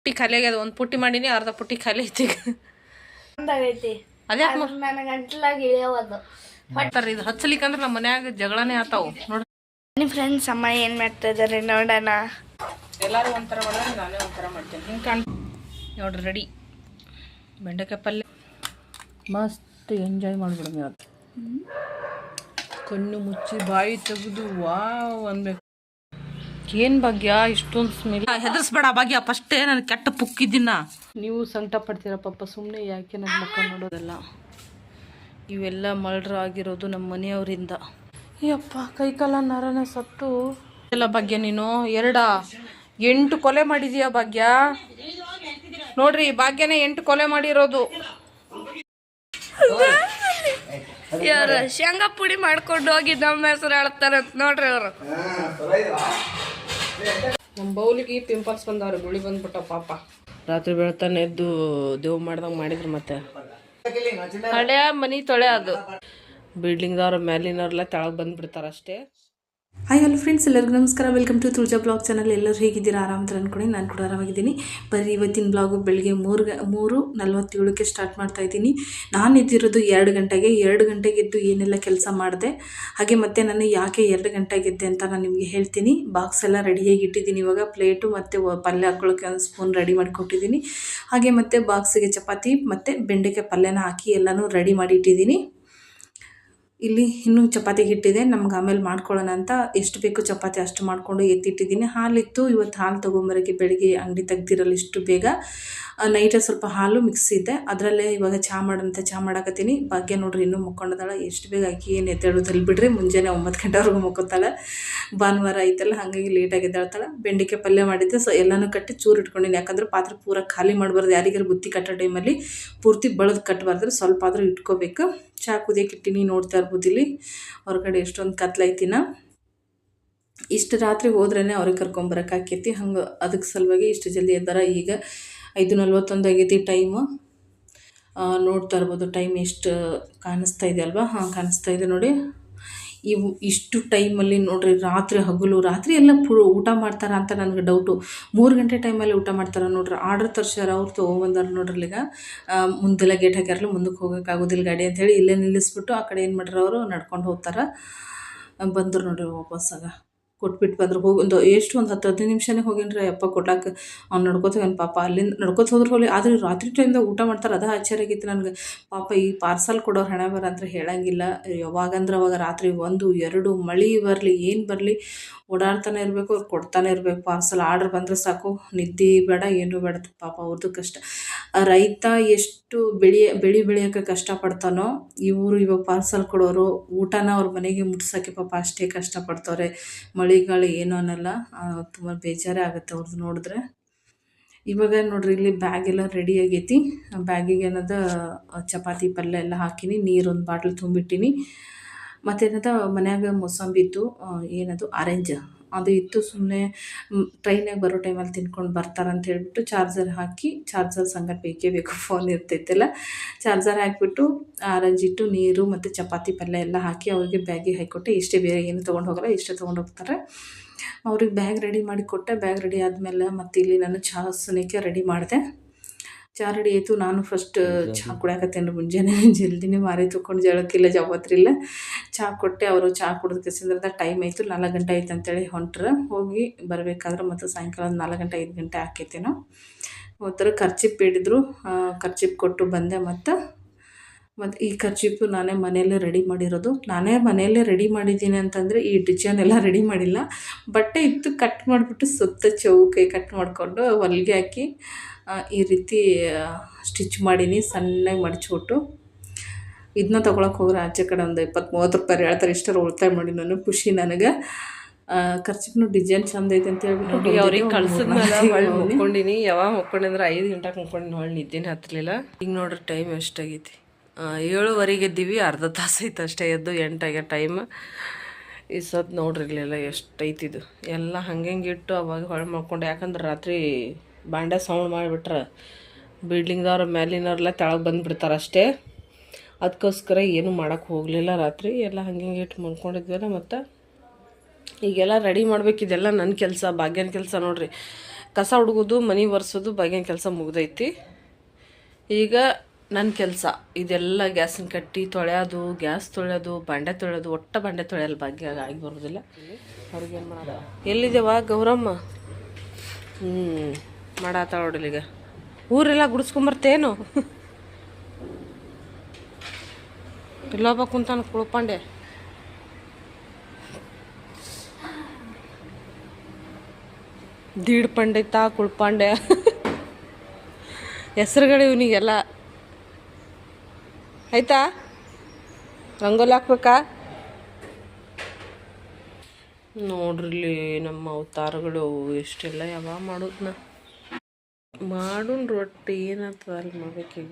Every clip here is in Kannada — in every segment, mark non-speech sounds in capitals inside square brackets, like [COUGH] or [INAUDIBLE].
ಪುಟ್ಟಿ ಖಾಲಿ ಆಗ್ಯದ ಒಂದು ಪುಟ್ಟಿ ಮಾಡೀನಿ ಅರ್ಧ ಪುಟ್ಟಿ ಖಾಲಿ ಐತಿ. ಒಂದಾಗೈತಿ ಅದೇ ನನ್ನ ಗಂಟ್ಲಾಗ ಇಳಿಯವದು. ಮಾಡ್ತಾರ ಇದು ಹಚ್ಚಲಿಕ್ಕಂದ್ರೆ ನಮ್ಮ ಮನ್ಯಾಗ ಜಗಳನೇ ಆತಾವು. ನೋಡಿ ನಿಮ್ಮ ಫ್ರೆಂಡ್ಸ್ ಅಮ್ಮ ಏನು ಮಾಡ್ತಾ ಇದ್ದಾರೆ ನೋಡೋಣ. ಎಲ್ಲರೂ ಒಂಥರ ಮಾಡಿದ್ರೆ ನಾನೇ ಒಂಥರ ಮಾಡ್ತೇನೆ. ಹಿಂಗೆ ಕಾಣ್ ನೋಡ್ರಿ ರೆಡಿ ಬೆಂಡೆಕಾಯಿ ಪಲ್ಯ. ಮಸ್ತ್ ಎಂಜಾಯ್ ಮಾಡ್ಬಿಡೋಣ ಇವತ್ತು ಕಣ್ಣು ಮುಚ್ಚಿ ಬಾಯಿ ತೆಗೆದು ವಾವ್ ಅನ್ಬೇಕು. ಏನು ಭಾಗ್ಯ? ಇಷ್ಟೊಂದು ಸ್ಮೆಲ್ ಹೆದರ್ಸ್ಬೇಡ ಭಾಗ್ಯ ಫಸ್ಟೇ ನಾನು ಕೆಟ್ಟ ಪುಕ್ಕಿದ್ದೀನ ನೀವು ಸಂಕಟ ಪಡ್ತೀರ ಪಾಪ ಸುಮ್ಮನೆ ಯಾಕೆ ನನ್ನ ಮುಖ ನೋಡೋದಲ್ಲ? ಇವೆಲ್ಲ ಮಳ್ರ ಆಗಿರೋದು ನಮ್ಮ ಮನೆಯವರಿಂದ. ಅಯ್ಯಪ್ಪ ಕೈಕಾಲ ನರನ ಸತ್ತು. ಎಲ್ಲ ಭಾಗ್ಯ ನೀನು ಎರಡ. ಎಂಟು ಕೊಲೆ ಮಾಡಿದೀಯ ಭಾಗ್ಯ. ನೋಡ್ರಿ ಭಾಗ್ಯನೇ ಎಂಟು ಕೊಲೆ ಮಾಡಿರೋದು. ಇವ್ರು ಶೇಂಗಾ ಪುಡಿ ಮಾಡ್ಕೊಂಡು ಹೋಗಿ ನಮ್ಮ ಹೆಸರು ಹೇಳ್ತಾರೆ ಅಂತ ನೋಡ್ರಿ ಅವರು. ನಮ್ಮ ಬೌಲಿಗೆ ಪಿಂಪಲ್ಸ್ ಬಂದವ್ರೆ ಗುಳಿ ಬಂದ್ಬಿಟ್ಟ ಪಾಪ. ರಾತ್ರಿ ಬೆಳತಾನೆ ಎದ್ದು ದೇವ್ ಮಾಡ್ದಂಗೆ ಮಾಡಿದ್ರು ಮತ್ತೆ. ಹಳೆಯ ಮನಿ ತೊಳೆ ಅದು. ಬಿಲ್ಡಿಂಗ್ದವ್ರ ಮೇಲಿನವ್ರೆಲ್ಲ ತೆಳಗ್ ಬಂದ್ಬಿಡ್ತಾರ ಅಷ್ಟೇ ಹಾಯ್ ಹಲೋ ಫ್ರೆಂಡ್ಸ್ ಎಲ್ಲರಿಗೂ ನಮಸ್ಕಾರ. Welcome to Tulaja blog channel ಎಲ್ಲರೂ ಹೇಗಿದ್ದೀರಾ? ಆರಾಮದ ಅಂದ್ಕೊಂಡು ನಾನು ಕೂಡ ಆರಾಮಾಗಿದ್ದೀನಿ. ಬರೀ ಇವತ್ತಿನ ಬ್ಲಾಗು ಬೆಳಿಗ್ಗೆ ಮೂರು ಮೂರು ನಲ್ವತ್ತೇಳಕ್ಕೆ ಸ್ಟಾರ್ಟ್ ಮಾಡ್ತಾ ಇದ್ದೀನಿ. ನಾನು ಇದ್ದಿರೋದು ಎರಡು ಗಂಟೆಗೆ. ಎರಡು ಗಂಟೆಗೆ ಎದ್ದು ಏನೆಲ್ಲ ಕೆಲಸ ಮಾಡಿದೆ? ಹಾಗೆ ಮತ್ತೆ ನಾನು ಯಾಕೆ ಎರಡು ಗಂಟೆಗೆ ಎದ್ದೆ ಅಂತ ನಾನು ನಿಮಗೆ ಹೇಳ್ತೀನಿ. ಬಾಕ್ಸ್ ಎಲ್ಲ ರೆಡಿಯಾಗಿ ಇಟ್ಟಿದ್ದೀನಿ ಇವಾಗ. ಪ್ಲೇಟು ಮತ್ತು ಪಲ್ಯ ಹಾಕ್ಕೊಳ್ಳೋಕ್ಕೆ ಒಂದು ಸ್ಪೂನ್ ರೆಡಿ ಮಾಡಿಕೊಟ್ಟಿದ್ದೀನಿ. ಹಾಗೆ ಮತ್ತು ಬಾಕ್ಸಿಗೆ ಚಪಾತಿ ಮತ್ತು ಬೆಂಡೆಕಾಯಿ ಪಲ್ಯನ ಹಾಕಿ ಎಲ್ಲನೂ ರೆಡಿ ಮಾಡಿ ಇಟ್ಟಿದ್ದೀನಿ. ಇಲ್ಲಿ ಇನ್ನೂ ಚಪಾತಿ ಹಿಟ್ಟಿದೆ, ನಮ್ಗೆ ಆಮೇಲೆ ಮಾಡ್ಕೊಳ್ಳೋಣ ಅಂತ ಎಷ್ಟು ಬೇಕು ಚಪಾತಿ ಅಷ್ಟು ಮಾಡಿಕೊಂಡು ಎತ್ತಿಟ್ಟಿದ್ದೀನಿ. ಹಾಲಿತ್ತು ಇವತ್ತು ಹಾಲು ತೊಗೊಂಬರೋಕ್ಕೆ ಬೆಳಿಗ್ಗೆ ಅಂಗಡಿ ತೆಗ್ದಿರಲ್ಲ ಇಷ್ಟು ಬೇಗ. ನೈಟೇ ಸ್ವಲ್ಪ ಹಾಲು ಮಿಕ್ಸ್ ಇದೆ ಅದರಲ್ಲೇ ಇವಾಗ ಚಹಾ ಮಾಡಂತ ಚಹಾ ಮಾಡಕತ್ತೀನಿ. ಭಾಗ್ಯ ನೋಡ್ರಿ ಇನ್ನೂ ಮುಕ್ಕೊಂಡದಾಳ. ಎಷ್ಟು ಬೇಗ ಆಕಿ ಏನು ಎದ್ದೇಳೋದಲ್ಲಿ ಬಿಡ್ರಿ. ಮುಂಜಾನೆ ಒಂಬತ್ತು ಗಂಟೆವರೆಗೂ ಮುಕ್ಕೋತಾಳೆ. ಭಾನುವಾರ ಐತಲ್ಲ ಹಾಗಾಗಿ ಲೇಟಾಗಿ ಎದ್ದೇಳ್ತಾಳೆ. ಬೆಂಡಿಕೆ ಪಲ್ಯ ಮಾಡಿದ್ದೆ. ಸೊ ಎಲ್ಲನೂ ಕಟ್ಟಿ ಚೂರು ಇಟ್ಕೊಂಡಿನಿ. ಯಾಕಂದ್ರೆ ಪಾತ್ರೆ ಪೂರ ಖಾಲಿ ಮಾಡಬಾರ್ದು. ಯಾರಿಗಾರು ಬುತ್ತಿ ಕಟ್ಟೋ ಟೈಮಲ್ಲಿ ಪೂರ್ತಿ ಬಳದು ಕಟ್ಟಬಾರ್ದ್ರೆ ಸ್ವಲ್ಪ ಆದರೂ ಇಟ್ಕೋಬೇಕು. ಚಹಾ ಕುದಿಯಕ್ಕೆ ನೋಡ್ತಾ ಇರ್ಬೋದು ಇಲ್ಲಿ. ಹೊರಗಡೆ ಎಷ್ಟೊಂದು ಕತ್ಲೈತಿನ ಇಷ್ಟು ರಾತ್ರಿ ಹೋದ್ರೇ ಅವ್ರಿಗೆ ಕರ್ಕೊಂಬರಕ್ಕೆ ಆಕೈತಿ. ಹಂಗೆ ಅದಕ್ಕೆ ಸಲುವಾಗಿ ಇಷ್ಟು ಜಲ್ದಿ ಎದ್ದಾರ. ಈಗ ಐದು ನಲ್ವತ್ತೊಂದು ಆಗೈತಿ ಟೈಮು ನೋಡ್ತಾ ಇರ್ಬೋದು ಟೈಮ್ ಎಷ್ಟು ಕಾಣಿಸ್ತಾ ಇದೆ ಅಲ್ವಾ? ಹಾಂ, ಕಾಣಿಸ್ತಾ ಇದೆ ನೋಡಿ. ಇವು ಇಷ್ಟು ಟೈಮಲ್ಲಿ ನೋಡ್ರಿ, ರಾತ್ರಿ ಹಗಲು, ರಾತ್ರಿ ಎಲ್ಲ ಪು, ಊಟ ಮಾಡ್ತಾರ ಅಂತ ನನಗೆ ಡೌಟು ಮೂರು ಗಂಟೆ ಟೈಮಲ್ಲಿ ಊಟ ಮಾಡ್ತಾರೆ ನೋಡ್ರಿ. ಆರ್ಡ್ರ್ ತರ್ಸ್ಯಾರ ಅವ್ರು ತೊಗೊಂಬಂದಾರ ನೋಡ್ರಿ ಈಗ. ಮುಂದೆಲ್ಲ ಗೇಟ್ ಹಾಕ್ಯಾರಲ್ಲ ಮುಂದಕ್ಕೆ ಹೋಗೋಕ್ಕಾಗೋದಿಲ್ಲ ಗಾಡಿ ಅಂತೇಳಿ ಇಲ್ಲೇ ನಿಲ್ಲಿಸ್ಬಿಟ್ಟು ಆ ಕಡೆ ಏನು ಮಾಡ್ಯಾರ ಅವರು ನಡ್ಕೊಂಡು ಹೋಗ್ತಾರೆ. ಬಂದರು ನೋಡ್ರಿ ವಾಪಸ್ಸಾಗ ಕೊಟ್ಬಿಟ್ಟು ಬಂದ್ರೆ. ಹೋಗಿ ಒಂದು ಎಷ್ಟು ಒಂದು ಹತ್ತು ಹದಿನೈದು ನಿಮಿಷನೇ ಹೋಗಿನ್ರಿ, ಅಪ್ಪ ಕೊಟ್ಟಾಕ ಅವ್ನು ನಡ್ಕೋತ ಹೋಗ್ಯಾನ. ಪಾಪ ಅಲ್ಲಿಂದ ನಡ್ಕೋತ ಹೋದ್ರೆ ಹೋಗಿ ಆದರೆ ರಾತ್ರಿ ಟೈಮ್ದಾಗ ಊಟ ಮಾಡ್ತಾರೆ, ಅದು ಆಶ್ಚರ್ಯ ಆಗಿತ್ತು ನನಗೆ. ಪಾಪ ಈ ಪಾರ್ಸಲ್ ಕೊಡೋರು ಹಣ ಬರ ಅಂತ ಹೇಳಂಗಿಲ್ಲ. ಯಾವಾಗಂದ್ರೆ ಅವಾಗ ರಾತ್ರಿ ಒಂದು, ಎರಡು ಮಳೆ ಬರಲಿ, ಏನು ಬರಲಿ, ಓಡಾಡ್ತಾನೆ ಇರಬೇಕು ಅವ್ರು ಕೊಡ್ತಾನೆ ಇರಬೇಕು. ಪಾರ್ಸಲ್ ಆರ್ಡ್ರ್ ಬಂದರೆ ಸಾಕು. ನಿದ್ದೆ ಬೇಡ, ಏನು ಬೇಡ. ಪಾಪ ಅವ್ರದ್ದು ಕಷ್ಟ. ರೈತ ಎಷ್ಟು ಬೆಳೆಯ ಬೆಳೆ ಬೆಳೆಯೋಕ್ಕೆ ಕಷ್ಟಪಡ್ತಾನೋ, ಇವರು ಇವಾಗ ಪಾರ್ಸಲ್ ಕೊಡೋರು, ಊಟನ ಅವ್ರ ಮನೆಗೆ ಮುಟ್ಸೋಕ್ಕೆ ಪಾಪ ಅಷ್ಟೇ ಕಷ್ಟಪಡ್ತವ್ರೆ. ಮಳೆಗಾಲ ಏನು ಅನ್ನಲ್ಲ ತುಂಬ ಬೇಜಾರೇ ಆಗುತ್ತೆ ಅವ್ರದ್ದು ನೋಡಿದ್ರೆ. ಇವಾಗ ನೋಡ್ರಿ ಇಲ್ಲಿ ಬ್ಯಾಗೆಲ್ಲ ರೆಡಿ ಆಗೈತಿ. ಬ್ಯಾಗಿಗೆ ಏನದ ಚಪಾತಿ ಪಲ್ಯ ಎಲ್ಲ ಹಾಕಿನಿ, ನೀರೊಂದು ಬಾಟ್ಲ್ ತುಂಬಿಟ್ಟಿನಿ. ಮತ್ತೇನದ, ಮನ್ಯಾಗ ಮೊಸಂಬಿತ್ತು ಏನದು, ಆರೆಂಜ್. ಅದು ಇತ್ತು ಸುಮ್ಮನೆ ಟ್ರೈನಾಗ ಬರೋ ಟೈಮಲ್ಲಿ ತಿನ್ಕೊಂಡು ಬರ್ತಾರಂತ ಹೇಳಿಬಿಟ್ಟು ಚಾರ್ಜರ್ ಹಾಕಿ ಚಾರ್ಜರ್ ಸಂಗಡ ಬೇಕೇ ಬೇಕು ಫೋನ್ ಇರ್ತೈತಲ್ಲ. ಚಾರ್ಜರ್ ಹಾಕಿಬಿಟ್ಟು, ಆರೆಂಜ್ ಇಟ್ಟು ನೀರು ಮತ್ತು ಚಪಾತಿ ಪಲ್ಯ ಎಲ್ಲ ಹಾಕಿ ಅವ್ರಿಗೆ ಬ್ಯಾಗಿಗೆ ಹಾಕಿಕೊಟ್ಟೆ ಇಷ್ಟೇ ಬೇರೆ ಏನು ತೊಗೊಂಡು ಹೋಗಲ್ಲ, ಇಷ್ಟೇ ತೊಗೊಂಡು ಹೋಗ್ತಾರೆ. ಅವ್ರಿಗೆ ಬ್ಯಾಗ್ ರೆಡಿ ಮಾಡಿ ಕೊಟ್ಟೆ. ಬ್ಯಾಗ್ ರೆಡಿ ಆದಮೇಲೆ ಮತ್ತು ಇಲ್ಲಿ ನಾನು ಚಹಾ ರೆಡಿ ಮಾಡಿದೆ. ಚಹಾ ರೆಡಿ ಆಯಿತು. ನಾನು ಫಸ್ಟ್ ಚಹಾ ಕುಡಿಯಾಕತ್ತೇನೆ ಮುಂಜಾನೆ. [LAUGHS] ಜಲ್ದಿನೇ ಮಾರಿ ತೊಗೊಂಡು ಜಳಕ್ಕಿಲ್ಲ ಜಾವತ್ರಿಲ್ಲ. ಚಹಾ ಕೊಟ್ಟೆ ಅವರು ಚಹಾ ಕುಡಿದ ಕೆಸಿಂದ್ರದ ಟೈಮ್ ಆಯಿತು. ನಾಲ್ಕು ಗಂಟೆ ಆಯ್ತು ಅಂತೇಳಿ ಹೊಂಟ್ರೆ. ಹೋಗಿ ಬರಬೇಕಾದ್ರೆ ಮತ್ತು ಸಾಯಂಕಾಲ ಒಂದು ನಾಲ್ಕು ಗಂಟೆ ಐದು ಗಂಟೆ ಆಕೈತೇನೋ ಹೋದ್ರೆ ಖರ್ಚಿಪ್ ಬೇಡಿದ್ರು ಖರ್ಚಿಪ್ ಕೊಟ್ಟು ಬಂದೆ ಮತ್ತು ಮತ್ತು ಈ ಖರ್ಚಿಪ್ಪು ನಾನೇ ಮನೆಯಲ್ಲೇ ರೆಡಿ ಮಾಡಿರೋದು. ನಾನೇ ಮನೆಯಲ್ಲೇ ರೆಡಿ ಮಾಡಿದ್ದೀನಿ ಅಂತಂದರೆ ಈ ಡಿಜೈನ್ ಎಲ್ಲ ರೆಡಿ ಮಾಡಿಲ್ಲ. ಬಟ್ಟೆ ಇತ್ತು ಕಟ್ ಮಾಡಿಬಿಟ್ಟು ಸುತ್ತ ಚೌಕೈ ಕಟ್ ಮಾಡಿಕೊಂಡು ಹೊಲಿಗೆ ಹಾಕಿ ಈ ರೀತಿ ಸ್ಟಿಚ್ ಮಾಡೀನಿ ಸಣ್ಣಗೆ ಮಡಚಿಬಿಟ್ಟು. ಇದನ್ನ ತೊಗೊಳಕ್ಕೆ ಹೋಗ್ರೆ ಆಚೆ ಕಡೆ ಒಂದು ಇಪ್ಪತ್ತು ಮೂವತ್ತು ರೂಪಾಯಿ ಹೇಳ್ತಾರೆ ಇಷ್ಟರ ಉಳಿತಾಯ ಮಾಡಿ ನಾನು ಖುಷಿ ನನಗೆ. ಖರ್ಚಿಗೂ ಡಿಸೈನ್ ಚಂದ ಐತೆ ಅಂತ ಹೇಳ್ಬಿಟ್ಟು ನೋಡಿ ಅವ್ರಿಗೆ ಕಳ್ಸಿದ್ಮೇಲೆ ಹೊಳ್ಳಿ ಹೊಳ್ಳಿ ಮುಕ್ಕೊಂಡಿನಿ. ಯಾವಾಗ ಮುಕ್ಕೊಂಡಿ ಅಂದ್ರೆ ಐದು ಗಂಟೆಗೆ ಮುಕ್ಕೊಂಡು ಹೊಳ್ಳಿ ನಿದ್ದೆನೇ ಹತ್ತಲಿಲ್ಲ. ಈಗ ನೋಡ್ರಿ ಟೈಮ್ ಎಷ್ಟಾಗೈತಿ. ಏಳುವರೆಗೆ ಇದ್ದೀವಿ ಅರ್ಧ ತಾಸು ಐತೆ ಅಷ್ಟೇ ಎದ್ದು ಎಂಟಾಗ್ಯ ಟೈಮ್ ಈ ಸತ್ ನೋಡ್ರಿ ಇಲ್ಲೆಲ್ಲ ಎಷ್ಟು ಐತಿದು ಎಲ್ಲ ಹಂಗೆ ಇಟ್ಟು ಅವಾಗ ಹೊಳೆ ಮಾಡ್ಕೊಂಡು ಯಾಕಂದ್ರೆ ರಾತ್ರಿ ಬಾಂಡೆ ಸೌಂಡ್ ಮಾಡಿಬಿಟ್ರೆ ಬಿಲ್ಡಿಂಗ್ದವ್ರ ಮೇಲಿನವ್ರೆಲ್ಲ ತೆಳಗೆ ಬಂದುಬಿಡ್ತಾರೆ ಅಷ್ಟೇ. ಅದಕ್ಕೋಸ್ಕರ ಏನೂ ಮಾಡೋಕ್ಕೆ ಹೋಗಲಿಲ್ಲ ರಾತ್ರಿ. ಎಲ್ಲ ಹಂಗೆ ಹಿಂಗೆ ಇಟ್ಟು ಮಲ್ಕೊಂಡಿದ್ವಲ್ಲ ಮತ್ತು. ಈಗೆಲ್ಲ ರೆಡಿ ಮಾಡಬೇಕಿದೆಲ್ಲ ಇದೆಲ್ಲ ನನ್ನ ಕೆಲಸ ಭಾಗ್ಯನ ಕೆಲಸ ನೋಡ್ರಿ. ಕಸ ಹುಡುಗೋದು ಮನೆ ಒರೆಸೋದು ಭಾಗ್ಯನ ಕೆಲಸ ಮುಗ್ದೈತಿ. ಈಗ ನನ್ನ ಕೆಲಸ ಇದೆಲ್ಲ ಗ್ಯಾಸಿನ ಕಟ್ಟಿ ತೊಳೆಯೋದು ಗ್ಯಾಸ್ ತೊಳೆಯೋದು ಬಾಂಡೆ ತೊಳೆಯೋದು ಒಟ್ಟ ಬಾಂಡೆ ತೊಳೆಯಲ್ಲ ಭಾಗ್ಯ ಆಗಿ ಬರೋದಿಲ್ಲ. ಅವ್ರಿಗೆ ಏನು ಮಾಡೋದು? ಎಲ್ಲಿದ್ದೇವಾ ಗೌರಮ್ಮ? ಹ್ಞೂ ಮಾಡಾತಾಳ ನೋಡಿಲ್ಲ ಈಗ. ಊರೆಲ್ಲ ಗುಡಿಸ್ಕೊಂಬರ್ತೇನು? ಇಲ್ಲೊಬ್ಬ ಕುಂತಾನ ಕುಳ್ಕೊಂಡೆ. ದೀಡ್ ಪಂಡಿತ ಕುಳ್ಪಾಂಡೆ ಹೆಸರುಗಳು ಇವನಿಗೆಲ್ಲ. ಆಯ್ತಾ? ರಂಗೋಲಿ ಹಾಕ್ಬೇಕಾ? ನೋಡ್ರಿಲ್ಲಿ ನಮ್ಮ ಅವತಾರಗಳು ಎಷ್ಟೆಲ್ಲ ಯಾವಾಗ ಮಾಡೋದ್ನ. ಮಾಡೋನ್ ರೊಟ್ಟಿ ಏನಾಗ್ತದ ಅಲ್ಲಿ ಮಾಡ್ಬೇಕೀಗ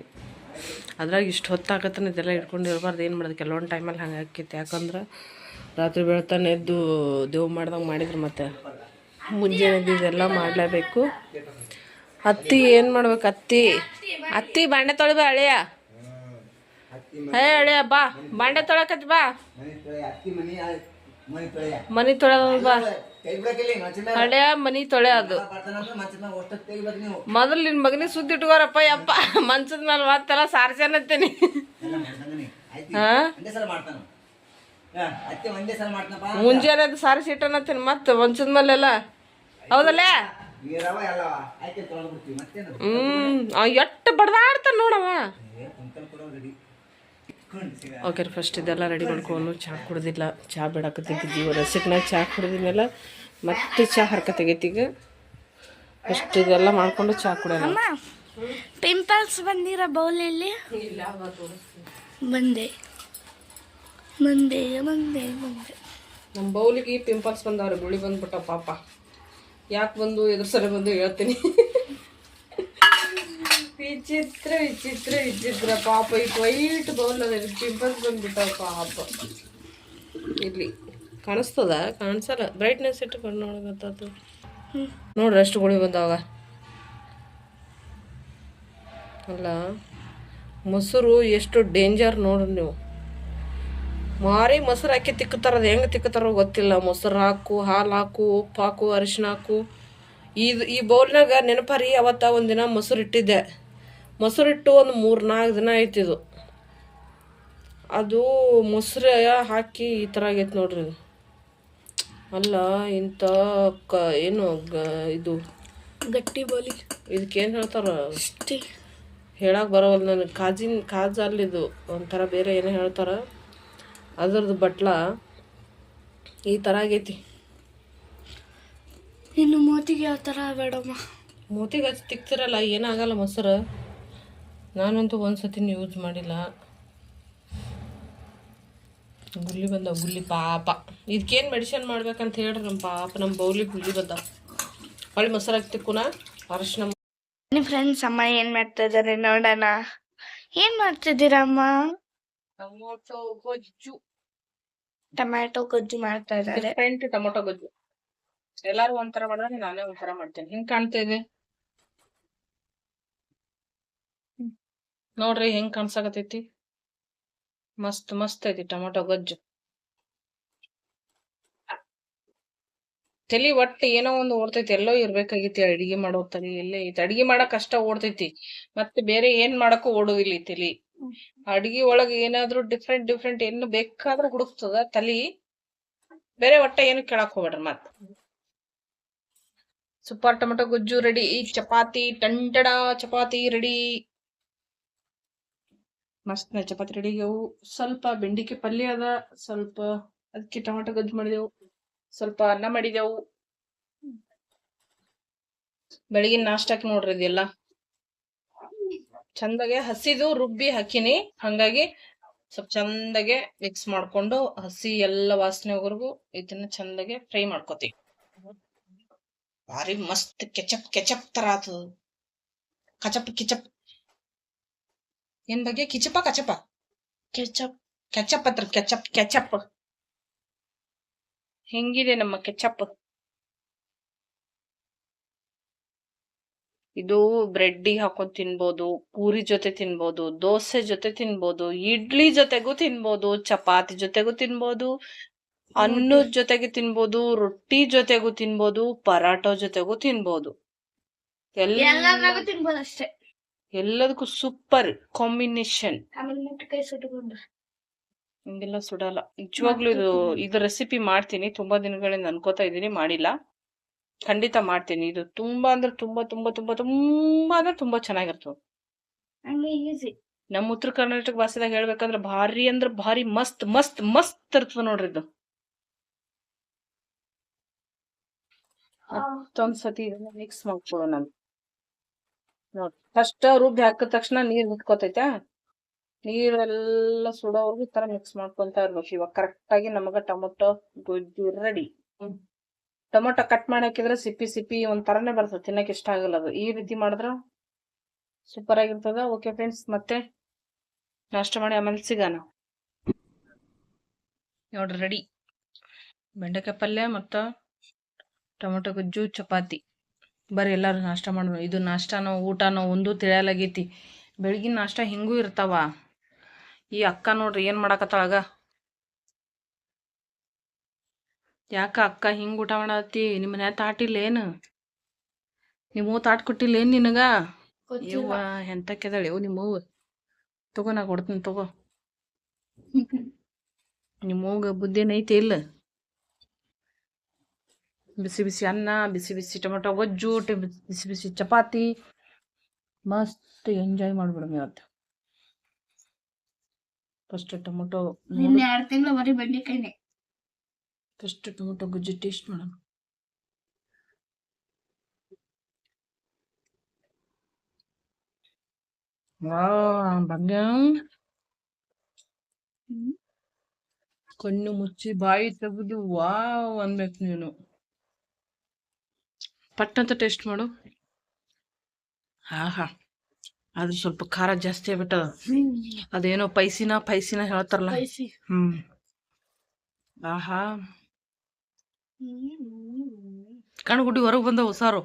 ಅದ್ರಾಗ ಇಷ್ಟು ಹೊತ್ತಾಗತ್ತನ ಇದೆಲ್ಲ ಇಟ್ಕೊಂಡು ಇರಬಾರ್ದು ಏನು ಮಾಡೋದು? ಕೆಲವೊಂದು ಟೈಮಲ್ಲಿ ಹಂಗೆ ಆಕೈತಿ ಯಾಕಂದ್ರೆ ರಾತ್ರಿ ಬೆಳತಾನೆ ಎದ್ದು ದೇವ್ ಮಾಡ್ದಂಗೆ ಮಾಡಿದ್ರೆ ಮತ್ತೆ ಮುಂಜಾನೆ ಇದೆಲ್ಲ ಮಾಡಲೇಬೇಕು. ಅತ್ತಿ ಏನು ಮಾಡ್ಬೇಕು? ಅತ್ತಿ. ಅತ್ತಿ ಬಾಂಡೆ ತೊಳಿಬ ಅಳಿಯ ಹೇ ಅಳಿಯ ಬಾ. ಬಾಂಡೆ ತೊಳಕತ್ ಬಾ. ಮನಿ ತೊಳೆದ ಬಾ. ಹಳೆಯ ಮನಿ ತೊಳೆಯೋದು ಮೊದಲು ನಿನ್ ಮಗನಿ ಸುದ್ದಿ ಇಟ್ಕೋರಪ್ಪ ಯಪ್ಪ ಮಂಚದ ಮೇಲೆ ಮತ್ತೆಲ್ಲ ಸಾರ್ಸೇನತ್ತೇನಿ ಹಾ? ಮುಂಜಾನೆ ಅದು ಸಾರಿಸಿ ಇಟ್ಟನತ್ತೇನಿ ಮತ್ತೆ ಮಂಚದ ಮೇಲೆಲ್ಲ. ಹೌದಲ್ಲ? ಹ್ಮ್ ಎಟ್ಟು ಬಡ್ದಾಡ್ತಾನ ನೋಡವ ಓಕೆ ಫಸ್ಟ್ ಇದೆಲ್ಲ ರೆಡಿ ಮಾಡ್ಕೊಂಡು ಚಹಾ ಕುಡ್ದಿಲ್ಲ ಚಹಾ ಬಿಡಾಕತ್ತಿದ್ದೀವಿ ರಸಿಕ್ನಾಗ ಚಹಾ ಕುಡ್ದಿದ್ಮೇಲೆ ಮತ್ತೆ ಚಹಾ ಹರ್ಕ ತೆಗಿತೀಗ ಫಸ್ಟ್ ಇದೆಲ್ಲ ಮಾಡ್ಕೊಂಡು ಚಹಾ ಕುಡಿಯೋಣ ಪಿಂಪಲ್ಸ್ ಬಂದಿರೋ ಬೌಲಲ್ಲಿ ಬಂದೆ. ಬಂದೆ ಬಂದೆ ಬಂದೆ. ನಮ್ಮ ಬೌಲಿಗೆ ಪಿಂಪಲ್ಸ್ ಬಂದವ್ರೆ ಗುಳಿ ಬಂದ್ಬಿಟ್ಟ ಪಾಪ. ಯಾಕೆ ಬಂದು ಎದುರು ಸರಿ ಬಂದು ಹೇಳ್ತೀನಿ. ವಿಚಿತ್ರ ವಿಚಿತ್ರ ವಿಚಿತ್ರ ಪಾಪ ಈ ವೈಟ್ ಬೌಲ್ ಅದ ಪಿಂಪಲ್ಸ್ ಬಂದ್ಬಿಟ್ಟಾವ ಪಾಪ. ಇಲ್ಲಿ ಕಾಣಿಸ್ತದ? ಕಾಣಿಸಲ್ಲ. ಬ್ರೈಟ್ನೆಸ್ ಇಟ್ಟು ಕಣ್ಣು ನೋಡಕತ್ತದು ನೋಡ್ರಿ ಅಷ್ಟು ಗುಳಿ ಬಂದಾವ ಅಲ್ಲ, ಮೊಸರು ಎಷ್ಟು ಡೇಂಜರ್ ನೋಡ್ರಿ ನೀವು. ಮಾರಿ ಮೊಸರು ಹಾಕಿ ತಿಕ್ಕುತ್ತಾರದು ಹೆಂಗೆ ತಿಕ್ಕುತ್ತಾರೋ ಗೊತ್ತಿಲ್ಲ. ಮೊಸರು ಹಾಕು, ಹಾಲು ಹಾಕು, ಉಪ್ಪು ಹಾಕು ಅರಿಶಿನ ಹಾಕು. ಇದು ಈ ಬೌಲ್ನಾಗ ನೆನಪರಿ, ಅವತ್ತ ಒಂದಿನ ಮೊಸರು ಇಟ್ಟಿದ್ದೆ. ಮೊಸರು ಇಟ್ಟು ಒಂದು ಮೂರು ನಾಲ್ಕು ದಿನ ಆಯ್ತಿದು ಅದು ಮೊಸರು ಹಾಕಿ ಈ ಥರ ಆಗೈತೆ ನೋಡ್ರಿ. ಅಲ್ಲ ಇಂಥ ಕ ಏನು ಗ ಇದು ಗಟ್ಟಿ ಬೋಲಿ. ಇದಕ್ಕೇನು ಹೇಳ್ತಾರ? ಹೇಳಕ್ಕೆ ಬರೋವಲ್ಲ ನನಗೆ ಕಾಜಿನ ಕಾಜು ಅಲ್ಲಿದು ಒಂಥರ ಬೇರೆ ಏನೋ ಹೇಳ್ತಾರ. ಅದ್ರದ್ದು ಬಟ್ಲ ಈ ಥರ ಆಗೈತಿ. ಇನ್ನು ಮೋತಿಗೆ ಯಾವ ಥರ ಬೇಡಮ್ಮ? ಮೋತಿಗೆ ಅದು ತಿಕ್ತಿರಲ್ಲ ಏನಾಗಲ್ಲ ಮೊಸರು. ನಾನಂತೂ ಒಂದು ಸತಿ ಯೂಸ್ ಮಾಡಿಲ್ಲ. ಗುಲ್ಲಿ ಬಂದವ ಗುಲ್ಲಿ ಪಾಪ. ಇದಕ್ಕೇನು ಮೆಡಿಸಿನ್ ಮಾಡ್ಬೇಕಂತ ಹೇಳ್ರಿ ನಮ್ಮ ಪಾಪ ನಮ್ಮ ಬೌಲಿ ಗುಲ್ಲಿ ಬಂದಾವ ಹೊಳ್ಳಿ ಮೊಸರು ಹಾಕಿ ತಿಕ್ಕುನ ಅರಶಿನ ನಿಮ್ಮ ಫ್ರೆಂಡ್ಸ್ ಅಮ್ಮ ಏನ್ ಮಾಡ್ತಾ ಇದಾರೆ ನೋಡೋಣ. ಏನ್ ಮಾಡ್ತಿದ್ದೀರಮ್ಮ? ಟೊಮೊಟೊ ಗೊಜ್ಜು. ಟೊಮ್ಯಾಟೊ ಗೊಜ್ಜು ಮಾಡ್ತಾ ಇದ್ದಾರೆ ಫ್ರೆಂಡ್ ಟೊಮೊಟೊ ಗೊಜ್ಜು. ಎಲ್ಲಾರು ಒಂಥರ ಮಾಡಿದ್ರೆ ನಾನೇ ಒಂಥರ ಮಾಡ್ತೇನೆ. ಹಿಂಗ್ ಕಾಣ್ತಾ ಇದೆ. ನೋಡ್ರಿ ಹೆಂಗ್ ಕಾಣ್ಸಾಕತೈತಿ ಮಸ್ತ್ ಮಸ್ತ್ ಐತಿ ಟೊಮೊಟೊ ಗೊಜ್ಜು. ತಲಿ ಒಟ್ಟು ಏನೋ ಒಂದು ಓಡ್ತೈತಿ, ಎಲ್ಲೋ ಇರ್ಬೇಕಾಗಿತಿ ಅಡಿಗೆ ಮಾಡೋ ತಲಿ, ಎಲ್ಲೇ ಐತಿ. ಅಡಿಗೆ ಮಾಡಕ್ ಕಷ್ಟ ಓಡ್ತೈತಿ, ಮತ್ತೆ ಬೇರೆ ಏನ್ ಮಾಡಕ್ಕೂ ಓಡುದಿಲ್ಲ ಈ ತಲಿ. ಅಡಿಗೆ ಒಳಗ ಏನಾದ್ರೂ ಡಿಫ್ರೆಂಟ್ ಡಿಫ್ರೆಂಟ್ ಏನು ಬೇಕಾದ್ರೂ ಹುಡುಕ್ತದ ತಲಿ. ಬೇರೆ ಒಟ್ಟ ಏನು ಕೇಳಕ್ ಹೋಗ್ಬೇಡ್ರಿ ಮತ್ ಸೂಪರ್ ಟೊಮೆಟೊ ಗೊಜ್ಜು ರೆಡಿ, ಚಪಾತಿ ಟಂಟಡ ಚಪಾತಿ ರೆಡಿ. ಮಸ್ತ್ ಚಪಾತಿ ರೆಡಿ ಆಗ್ಯಾವು ಸ್ವಲ್ಪ ಬೆಂಡಿಕಾಯಿ ಪಲ್ಯ ಅದ, ಸ್ವಲ್ಪ ಅದಕ್ಕೆ ಟೊಮೆಟೊ ಗೊಜ್ಜು ಮಾಡಿದೆವು, ಸ್ವಲ್ಪ ಅನ್ನ ಮಾಡಿದೆವು. ಬೆಳಗಿನ ನಾಷ್ಟಕ್ಕೆ ನೋಡ್ರಿ ಇದೆಲ್ಲ. ಚಂದಾಗೆ ಹಸಿದು ರುಬ್ಬಿ ಹಾಕಿನಿ. ಹಂಗಾಗಿ ಸ್ವಲ್ಪ ಚಂದಾಗೆ ಮಿಕ್ಸ್ ಮಾಡ್ಕೊಂಡು ಹಸಿ ಎಲ್ಲ ವಾಸನೆ ಹೋಗೋರ್ಗು ಇದನ್ನ ಚಂದಾಗೆ ಫ್ರೈ ಮಾಡ್ಕೋತೀವಿ. ಭಾರಿ ಮಸ್ತ್ ಕೆಚಪ್ ಕೆಚಪ್ ತರ ಆತದ ಕಚಪ್ ಕಿಚಪ್ ಏನ್ ಬಗ್ಗೆ? ಕಿಚಪ್ಪ ಕಚಪ್ಪ. ಕೆಚಪ್. ಕೆಚಪ್ ಹತ್ರ ಕೆಚಪ್ ಕೆಚಪ್. ಹೆಂಗಿದೆ ನಮ್ಮ ಕೆಚಪ್? ಇದು ಬ್ರೆಡ್ಡಿಗೆ ಹಾಕೊಂಡ್ ತಿನ್ಬೋದು ಪೂರಿ ಜೊತೆ ತಿನ್ಬೋದು ದೋಸೆ ಜೊತೆ ತಿನ್ಬೋದು ಇಡ್ಲಿ ಜೊತೆಗೂ ತಿನ್ಬೋದು ಚಪಾತಿ ಜೊತೆಗೂ ತಿನ್ಬೋದು ಅನ್ನದ ಜೊತೆಗೆ ತಿನ್ಬೋದು ರೊಟ್ಟಿ ಜೊತೆಗೂ ತಿನ್ಬೋದು ಪರಾಟೋ ಜೊತೆಗೂ ತಿನ್ಬೋದು. ಎಲ್ಲ ತಿನ್ಬೋದು ಅಷ್ಟೇ. ಎಲ್ಲದಕ್ಕೂ ಸೂಪರ್ ಕಾಂಬಿನೇಷನ್ ಹಿಂಗೆಲ್ಲ ಸುಡಲ್ಲ. ನಿಜವಾಗ್ಲೂ ಇದು ಇದು ರೆಸಿಪಿ ಮಾಡ್ತೀನಿ. ತುಂಬಾ ದಿನಗಳಿಂದ ಅನ್ಕೋತಾ ಇದ್ದೀನಿ ಮಾಡಿಲ್ಲ. ಖಂಡಿತ ಮಾಡ್ತೀನಿ. ಇದು ತುಂಬಾ ಅಂದ್ರೆ ತುಂಬಾ ತುಂಬಾ ತುಂಬಾ ತುಂಬಾ ಅಂದ್ರೆ ತುಂಬಾ ಚೆನ್ನಾಗಿರ್ತದೆ. ನಮ್ಮ ಉತ್ತರ ಕರ್ನಾಟಕ ಭಾಷೆದಾಗ ಹೇಳ್ಬೇಕಂದ್ರೆ ಭಾರಿ ಅಂದ್ರೆ ಭಾರಿ ಮಸ್ತ್ ಮಸ್ತ್ ಮಸ್ತ್ ಇರ್ತದ ನೋಡ್ರಿ ಇದು. ಮತ್ತೊಂದ್ಸತಿ ಇದನ್ನ ಮಿಕ್ಸ್ ಮಾಡ್ಕೊಳ್ಳೋಣ ನೋಡಿ ಫಸ್ಟ್ ರುಬ್ಬಿ ಹಾಕಿದ ತಕ್ಷಣ ನೀರ್ ನಿಂತ್ಕೋತೈತೆ. ನೀರೆಲ್ಲ ಸುಡೋವರೆಗೂ ಈ ತರ ಮಿಕ್ಸ್ ಮಾಡ್ಕೊಂತ ಇರ್ಬೇಕು ಇವಾಗ ಕರೆಕ್ಟ್ ಆಗಿ ನಮಗ ಟೊಮೊಟೊ ಗೊಜ್ಜು ರೆಡಿ ಟೊಮೊಟೊ ಕಟ್ ಮಾಡಿ ಹಾಕಿದ್ರೆ ಸಿಪ್ಪಿ ಸಿಪ್ಪಿ ಒಂದ್ ತರನೇ ಬರ್ತದೆ ತಿನ್ನಕ್ಕೆ ಇಷ್ಟ ಆಗಲ್ಲ ಅದು. ಈ ರೀತಿ ಮಾಡಿದ್ರ ಸೂಪರ್ ಆಗಿರ್ತದ. ಓಕೆ ಫ್ರೆಂಡ್ಸ್ ಮತ್ತೆ ನಾಷ್ಟ ಮಾಡಿ ಆಮೇಲೆ ಸಿಗೋಣ. ನೋಡ್ರಿ ರೆಡಿ ಬೆಂಡೆಕಾಯಿ ಪಲ್ಯ ಮತ್ತು ಟೊಮೊಟೊ ಗೊಜ್ಜು ಚಪಾತಿ. ಬರ್ರಿ ಎಲ್ಲರೂ ನಾಷ್ಟ ಮಾಡೋಣ ಇದು ನಾಷ್ಟನೋ ಊಟನೋ ಒಂದು ತಿಳಿಯಲಾಗೈತಿ. ಬೆಳಗಿನ ನಾಷ್ಟ ಹಿಂಗೂ ಇರ್ತಾವ. ಈ ಅಕ್ಕ ನೋಡ್ರಿ ಏನು ಮಾಡಾಕತ್ತಾಳಾಗ ಯಾಕ ಅಕ್ಕ ಹಿಂಗೆ ಊಟ ಮಾಡತ್ತಿ ನಿಮ್ಮ ಮನ್ಯಾಗ ತಾಟಿಲ್ಲ ಏನು ನಿಮ್ಮ ತಾಟ್ ಕೊಟ್ಟಿಲ್ಲ. ಏನು ನಿನಗ ಇವ ಎಂತ ಕೆದಳೆ ಇವು ನಿಮ್ಮವ್ವ ತಗೋ ನಾ ಕೊಡ್ತೀನಿ ತಗೋ. [LAUGHS] ನಿಮ್ಮವ್ಗ ಬುದ್ಧಿ ಏನೈತಿ ಇಲ್ಲ? ಬಿಸಿ ಬಿಸಿ ಅನ್ನ ಬಿಸಿ ಬಿಸಿ ಟೊಮೆಟೊ ಗೊಜ್ಜು ಬಿಸಿ ಬಿಸಿ ಚಪಾತಿ. ಮಸ್ತ್ ಎಂಜಾಯ್ ಮಾಡ್ಬಿಡಮ್ ಇವತ್ತು. ಫಸ್ಟ್ ಟೊಮೆಟೊ ನಿನ್ನೆ ಎರಡು ತಿಂಗಳು ಬರೀ ಬೆಂಡೆಕಾಯಿನೇ. ಫಸ್ಟ್ ಟೊಮೆಟೊ ಗೊಜ್ಜು ಟೇಸ್ಟ್ ಮಾಡೋಣ. ಭಾಗ್ಯ ಕಣ್ಣು ಮುಚ್ಚಿ ಬಾಯಿ ತೆಗೆದು ವಾವ್ ಅನ್ಬೇಕು ನೀನು. ಪಟ್ ಅಂತ ಟೇಸ್ಟ್ ಮಾಡು ಆಹಾ ಆದ್ರೆ ಸ್ವಲ್ಪ ಖಾರ ಜಾಸ್ತಿ ಆಗ್ಬಿಟ್ಟದ ಅದೇನೋ ಪೈಸಿನ ಪೈಸಿನ ಹೇಳ್ತಾರಲ್ಲ ಹ್ಮ್ ಆಹಾ ಕಣ್ಗುಡ್ಡಿ ಹೊರಗೆ ಬಂದವು ಸಾರು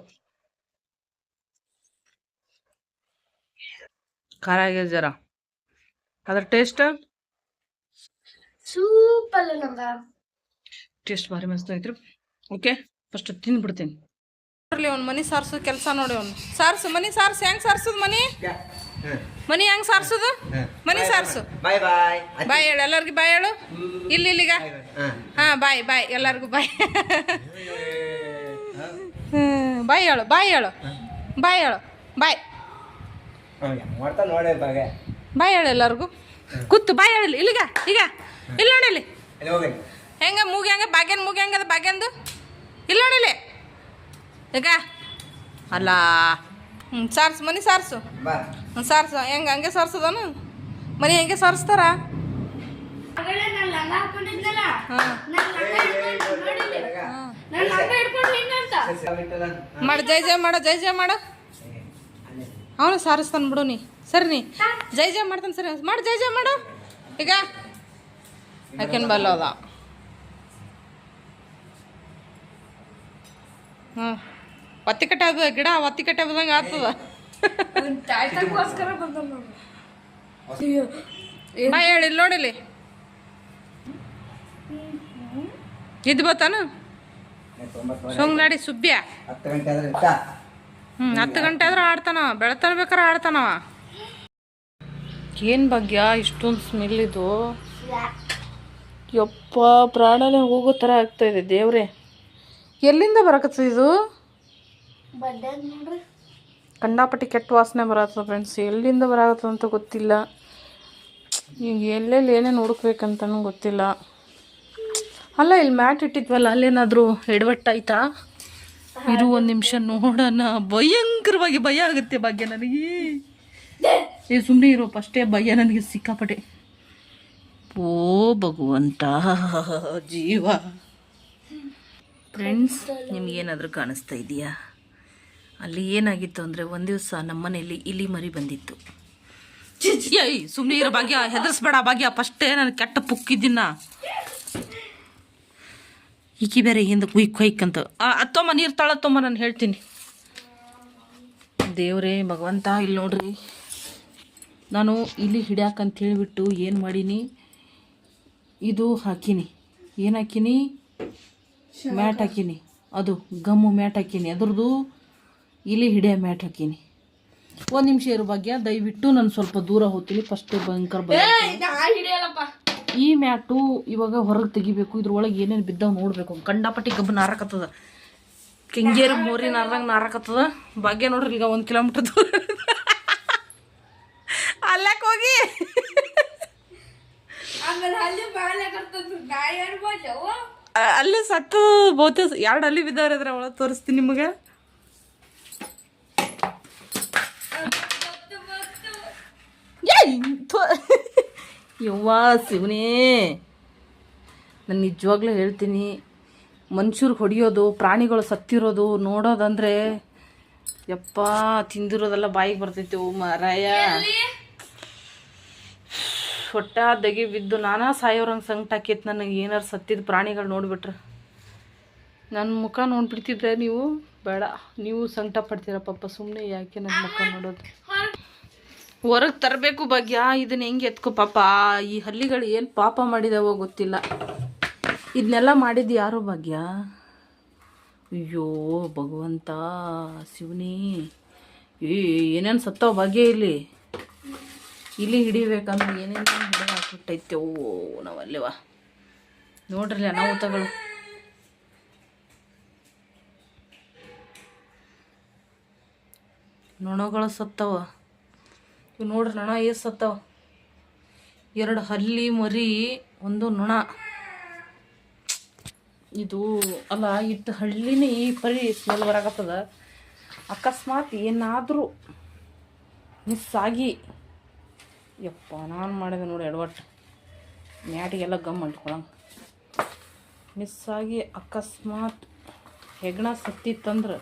ಖಾರ ಆಗ್ಯದ ಜರ ಅದ್ರ ಟೇಸ್ಟ್ ಸೂಪರ್ ನಂಗ ಟೇಸ್ಟ್ ಭಾರಿ ಮಸ್ತ್ ಐತ್ರಿ ಓಕೆ ಫಸ್ಟ್ ತಿಂದ್ಬಿಡ್ತೀನಿ ನೋಡ್ರಿ ಅವ್ನು ಮನಿ ಸಾರ್ಸೋದು ಕೆಲಸ ನೋಡಿ ಅವ್ನು. ಸಾರ್ಸು ಮನಿ ಸಾರ್ಸು ಹೆಂಗ್ ಸಾರ್ಸುದು ಮನಿ? ಮನಿ ಹೆಂಗ್ ಸಾರ್ಸುದು? ಮನಿ ಸಾರ್ಸು. ಬಾಯ್. ಬಾಯ್ ಬಾಯ್. ಹೇಳು ಎಲ್ಲರಿಗೂ ಬಾಯ್ ಹೇಳು? ಇಲ್ಲಿ ಇಲ್ಲಿಗ? ಹಾ. ಬಾಯ್ ಬಾಯ್ ಎಲ್ಲರಿಗೂ ಬಾಯ್. ಹ್ಮ್ ಬಾಯ್ ಹೇಳು ಬಾಯ್ ಹೇಳು. ಬಾಯ್ ಹೇಳು ಬಾಯ್. ಬಾಯ್ ಹೇಳು ಎಲ್ಲರಿಗೂ. ಕೂತು ಬಾಯ್ ಹೇಳಿ ಇಲ್ಲಿಗ ಈಗ. ಇಲ್ಲ ನೋಡಿ ಇಲ್ಲಿ. ಅಲ್ಲಿ ಹೋಗಿ ಹೆಂಗ ಮೂಗಿ ಹೆಂಗ? ಬಾಗ್ಯನ್ ಮೂಗಿ ಹೆಂಗದ? ಬಾಗ್ಯಂದು ಇಲ್ಲಿ ನೋಡಿ ಈಗ ಅಲ್ಲ ಹ್ಞೂ ಸಾರ್ಸು ಮನೆ ಸಾರಿಸು. ಬಾ. ಹ್ಞೂ ಸಾರ್ಸು. ಹೆಂಗೆ ಹಂಗೆ ಸಾರ್ಸೋದನು? ಮನೆ ಹೆಂಗೆ ಸಾರಿಸ್ತಾರ? ಮಾಡು ಜೈ ಜಯ ಮಾಡು ಜೈ ಜಯ ಮಾಡು. ಅವನು ಸಾರಿಸ್ತಾನೆ ಬಿಡು ನೀ. ಸರಿ ನೀ. ಜೈ ಜಯ ಮಾಡ್ತಾನೆ ಸರಿ. ಮಾಡು ಜೈ ಜಯ ಮಾಡು. ಈಗ. ಯಾಕೆನ್ ಬಲ್ಲೋದ ಹ್ಞೂ ಒತ್ತಿ ಕಟ್ಟದ ಅದು ಗಿಡ ಒತ್ತಿ ಕಟ್ಟೆ ಬದಂಗೆ ಆಗ್ತದ ಹೇಳಿಲ್ಲ ಬಾ ಹೇಳಿ ಇಲ್ಲಿ ನೋಡಿಲಿ ಇದ್ ಬತ್ತಾನು? ಸೊಂಗ್ನಾಡಿ ಸುಬ್ಬ್ಯ ಹ್ಞೂ ಹತ್ತು ಗಂಟೆ ಆದ್ರೆ ಆಡ್ತಾನವ. ಬೆಳತನ ಬೇಕಾರೆ ಆಡ್ತಾನವ. ಏನ್ ಭಾಗ್ಯ ಇಷ್ಟೊಂದು ಸ್ಮೆಲ್ ಇದು. ಯಪ್ಪ ಪ್ರಾಣನೇ ಹೋಗೋ ಥರ ಆಗ್ತಾ ಇದೆ ದೇವ್ರೆ. ಎಲ್ಲಿಂದ ಬರಕತ್ತ ಇದು? ನೋಡ್ರಿ. ಕಂಡಾಪಟ್ಟಿ ಕೆಟ್ಟ ವಾಸನೆ ಬರತ್ತದ ಫ್ರೆಂಡ್ಸ್ ಎಲ್ಲಿಂದ ಬರತ್ತದ ಅಂತ ಗೊತ್ತಿಲ್ಲ. ಈಗ ಎಲ್ಲೆಲ್ಲಿ ಏನೇನು ಹುಡುಕ್ಬೇಕಂತನೂ ಗೊತ್ತಿಲ್ಲ. ಅಲ್ಲ ಇಲ್ಲಿ ಮ್ಯಾಟ್ ಇಟ್ಟಿದ್ವಲ್ಲ ಅಲ್ಲೇನಾದರೂ ಎಡವಟ್ಟಾಯ್ತಾ ಇರು ಒಂದು ನಿಮಿಷ ನೋಡೋಣ. ಭಯಂಕರವಾಗಿ ಭಯ ಆಗುತ್ತೆ ಭಾಗ್ಯ ನನಗೆ. ಏ ಸುಮ್ಮನೆ ಇರೋ ಫಸ್ಟೇ ಭಯ ನನಗೆ ಸಿಕ್ಕಾಪಟ್ಟೆ. ಓ ಭಗವಂತ ಜೀವ. ಫ್ರೆಂಡ್ಸ್ ನಿಮ್ಗೇನಾದರೂ ಕಾಣಿಸ್ತಾ ಇದೆಯಾ? ಅಲ್ಲಿ ಏನಾಗಿತ್ತು ಅಂದರೆ ಒಂದು ದಿವಸ ಮನೆಯಲ್ಲಿ ಇಲಿ ಮರಿ ಬಂದಿತ್ತು. ಏಯ್ ಸುಮ್ಮನೆ ಇರೋ ಭಾಗ್ಯ ಹೆದರ್ಸ್ಬೇಡ ಭಾಗ್ಯ ಫಸ್ಟೇ ನಾನು ಕೆಟ್ಟ ಪುಕ್ಕಿದ್ದೀನ ಈಕಿ ಬೇರೆ ಹಿಂದೆ ಕುಯ್ಕ್ ಕೊಯ್ಕ್ ಅಂತ. ಅತ್ತೊಮ್ಮ ನೀರು ತಾಳತ್ತೊಮ್ಮ ನಾನು ಹೇಳ್ತೀನಿ. ದೇವ್ರೇ ಭಗವಂತ ಇಲ್ಲಿ ನೋಡ್ರಿ. ನಾನು ಇಲ್ಲಿ ಹಿಡ್ಯಾಕಂತ ಹೇಳಿಬಿಟ್ಟು ಏನು ಮಾಡೀನಿ? ಇದು ಹಾಕೀನಿ. ಏನು ಹಾಕೀನಿ? ಮ್ಯಾಟ್ ಹಾಕೀನಿ. ಅದು ಗಮ್ಮು ಮ್ಯಾಟ್ ಹಾಕೀನಿ. ಅದ್ರದ್ದು ಇಲ್ಲಿ ಹಿಡಿಯ ಮ್ಯಾಟ್ ಹಾಕೀನಿ. ಒಂದು ನಿಮಿಷ ಇರೋ ಭಾಗ್ಯ ದಯವಿಟ್ಟು ನಾನು ಸ್ವಲ್ಪ ದೂರ ಹೋಗ್ತೀನಿ. ಫಸ್ಟ್ ಭಯಂಕರ ಭಯ ಈ ಮ್ಯಾಟು ಇವಾಗ ಹೊರಗೆ ತೆಗಿಬೇಕು. ಇದ್ರೊಳಗೆ ಏನೇನು ಬಿದ್ದಾವ ನೋಡ್ಬೇಕು. ಕಂಡಾಪಟ್ಟಿ ಗಬ್ಬ ನಾರಕತ್ತದ. ಕೆಂಗೇರಿ ಮೋರಿ ನಾರ್ದಂಗೆ ನಾರಕತ್ತದ. ಭಾಗ್ಯ ನೋಡ್ರಿ ಈಗ ಒಂದು ಕಿಲೋಮೀಟರ್ ದೂರ ಅಲ್ಲಕ್ಕೆ ಹೋಗಿ. ಅಲ್ಲೇ ಸತ್ತು ಬಹುತೇಕ ಎರಡು ಅಲ್ಲಿ ಬಿದ್ದಾವ್ರಿ ಅದ್ರ ಒಳಗೆ ತೋರಿಸ್ತೀನಿ ನಿಮಗೆ. [LAUGHS] ಯವ್ವ ಶಿವನೇ. ನಾನು ನಿಜವಾಗ್ಲೂ ಹೇಳ್ತೀನಿ ಮನುಷ್ಯರು ಹೊಡಿಯೋದು ಪ್ರಾಣಿಗಳು ಸತ್ತಿರೋದು ನೋಡೋದಂದ್ರೆ ಯಪ್ಪ ತಿಂದಿರೋದೆಲ್ಲ ಬಾಯಿಗೆ ಬರ್ತೈತೆ ಓ ಮಾರಾಯ. ಹೊಟ್ಟ ದಗಿ ಬಿದ್ದು ನಾನಾ ಸಾಯೋರಂಗೆ ಸಂಕಟ ಆಕೈತೆ ನನಗೆ ಏನಾರು ಸತ್ತಿದ ಪ್ರಾಣಿಗಳು ನೋಡಿಬಿಟ್ರೆ. ನನ್ನ ಮುಖ ನೋಡ್ಬಿಡ್ತಿದ್ರೆ ನೀವು ಬೇಡ. ನೀವು ಸಂಕಟ ಪಡ್ತೀರ ಪಾಪ ಸುಮ್ಮನೆ ಯಾಕೆ ನನ್ನ ಮುಖ ನೋಡೋದು? ಹೊರಗೆ ತರಬೇಕು ಭಾಗ್ಯ ಇದನ್ನ ಹೆಂಗೆ ಎತ್ಕೊ ಪಾಪ? ಈ ಹಲ್ಲಿಗಳು ಏನು ಪಾಪ ಮಾಡಿದಾವೋ ಗೊತ್ತಿಲ್ಲ. ಇದನ್ನೆಲ್ಲ ಮಾಡಿದ್ದು ಯಾರು ಭಾಗ್ಯ? ಅಯ್ಯೋ, ಭಗವಂತ, ಶಿವನೇ. ಏನೇನು ಸತ್ತವ ಭಾಗ್ಯ ಇಲ್ಲಿ? ಇಲ್ಲಿ ಹಿಡಿಬೇಕಂದ್ರೆ ಏನೇನು ಹಿಡಿದಾಕ್ಬಿಟ್ಟೈತೆ ಓ ಓ ನಾವಲ್ಲಿವ ನೋಡ್ರಿ ಅನಾಹುತಗಳು. ನೊಣಗಳು ಸತ್ತವ. ಇವು ನೋಡ್ರಿ ನೊಣ ಏ ಸತ್ತವ. ಎರಡು ಹಲ್ಲಿ ಮರಿ, ಒಂದು ನೊಣ. ಇದು ಅಲ್ಲ ಇಟ್ಟು ಹಳ್ಳಿನೇ ಈ ಪರಿ ಸ್ಮೆಲ್ ಬರಾಕತ್ತದ. ಅಕಸ್ಮಾತ್ ಏನಾದರೂ ಮಿಸ್ ಆಗಿ. ಯಪ್ಪ, ನಾನು ಮಾಡಿದೆ ನೋಡಿ ಎಡವಟ್ಟು ಮ್ಯಾಟಿಗೆಲ್ಲ ಗಮ್ ಅಂಟ್ಕೊಳಂಗೆ. ಮಿಸ್ ಆಗಿ ಅಕಸ್ಮಾತ್ ಹೆಗ್ಣ ಸತ್ತಿತ್ತಂದ್ರೆ,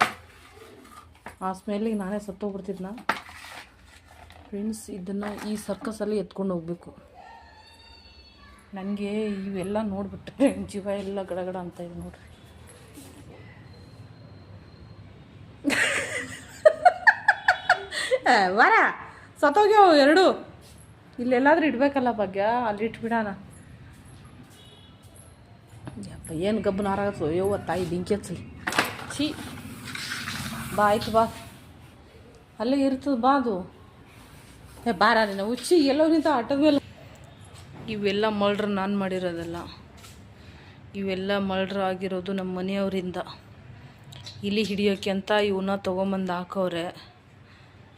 ಆ ಸ್ಮೆಲ್ಲಿಗೆ ನಾನೇ ಸತ್ತೋಗ್ಬಿಡ್ತಿದ್ನ. ಫ್ರೆಂಡ್ಸ್ ಇದನ್ನು ಈ ಸರ್ಕಸಲ್ಲಿ ಎತ್ಕೊಂಡು ಹೋಗ್ಬೇಕು. ನನಗೆ ಇವೆಲ್ಲ ನೋಡ್ಬಿಟ್ರೆ [LAUGHS] ಜೀವ ಎಲ್ಲ ಗಡಗಡ ಅಂತ ಇದೆ ನೋಡ್ರಿ. [LAUGHS] ವರ ಸತ್ತೋಗ್ಯಾವ ಎರಡು? ಇಲ್ಲೆಲ್ಲಾದ್ರೂ ಇಡಬೇಕಲ್ಲ ಭಾಗ್ಯ ಅಲ್ಲಿ ಇಟ್ಬಿಡೋಣ. ಯಪ್ಪ ಏನು ಗಬ್ಬು ಹಾರಾಗತ್ತೋ ಯವ್ವ ತಾಯಿ ಬೆಂಕಿ ಹಚ್ಚಲಿ ಛೀ. ಬಾ ಆಯ್ತು ಬಾ. ಅಲ್ಲೇ ಇರ್ತದೆ ಬಾ ಅದು. ಏ, ಬಾರ ನೀನು. ಉಚ್ಚಿ ಎಲ್ಲೋ ನಿಂತ ಆಟದ ಇವೆಲ್ಲ ಮಳ್ರು ನಾನು ಮಾಡಿರೋದಲ್ಲ. ಇವೆಲ್ಲ ಮಳ್ರು ಆಗಿರೋದು ನಮ್ಮ ಮನೆಯವರಿಂದ. ಇಲಿ ಹಿಡಿಯೋಕೆ ಅಂತ ಇವನ್ನ ತೊಗೊಂಬಂದು ಹಾಕೋರೆ